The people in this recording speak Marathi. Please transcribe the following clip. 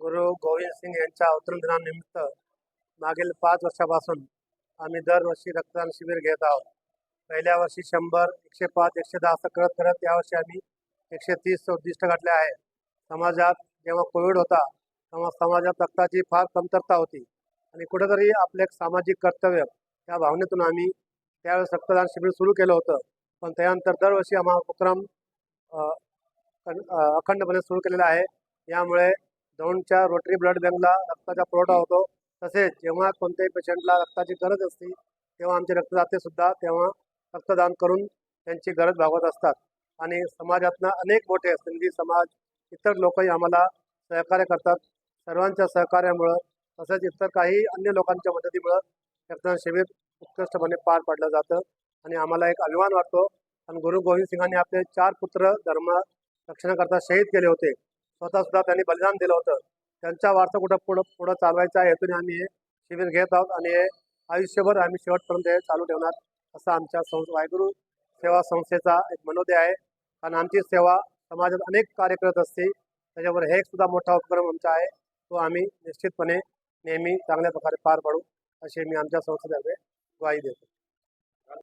गुरु गोविंद सिंग यांच्या अवतरण दिनानिमित्त मागील पाच वर्षापासून आम्ही दरवर्षी रक्तदान शिबिर घेत आहोत. पहिल्या वर्षी शंभर एकशे पाच एकशे दहा असं करत करत यावर्षी आम्ही एकशे तीस उद्दिष्ट गाठले आहे समाजात जेव्हा कोविड होता तेव्हा समाजात रक्ताची फार कमतरता होती. आणि कुठेतरी आपले एक सामाजिक कर्तव्य त्या भावनेतून आम्ही त्यावेळेस रक्तदान शिबिर सुरू केलं होतं. पण त्यानंतर दरवर्षी आम्हा उपक्रम अखंडपणे सुरू केलेला आहे. यामुळे दौंडच्या रोटरी ब्लड बँकला रक्ताचा पुरवठा होतो. तसेच जेव्हा कोणत्याही पेशंटला रक्ताची गरज असते तेव्हा आमचे रक्तदाते सुद्धा तेव्हा रक्तदान करून त्यांची गरज भागवत असतात. आणि समाजातनं अनेक मोठे सिंधी म्हणजे समाज इतर लोकही आम्हाला सहकार्य करतात. सर्वांच्या सहकार्यामुळं तसेच इतर काही अन्य लोकांच्या मदतीमुळं रक्तदान शिबिर उत्कृष्टपणे पार पाडलं जातं. आणि आम्हाला एक अभिमान वाटतो. आणि गुरु गोविंद सिंगांनी आपले चार पुत्र धर्म रक्षणाकरता शहीद केले होते. स्वतः सुद्धा त्यांनी बलिदान दिलं होतं. त्यांचा वारसा कुठं पुढं पुढं चालवायचा हेतून आम्ही हे शिबिर घेत आहोत आणि हे आयुष्यभर आम्ही शेवटपर्यंत हे चालू ठेवणार असा आमच्या संस वाहेगुरु सेवा संस्थेचा एक मनोदय आहे. कारण आमची सेवा समाजात अनेक कार्य करत असते त्याच्यावर हे एक सुद्धा मोठा उपक्रम आमचा आहे. तो आम्ही निश्चितपणे नेहमी चांगल्या प्रकारे पार पाडू असे मी आमच्या संस्थेतर्फे ग्वाही देतो.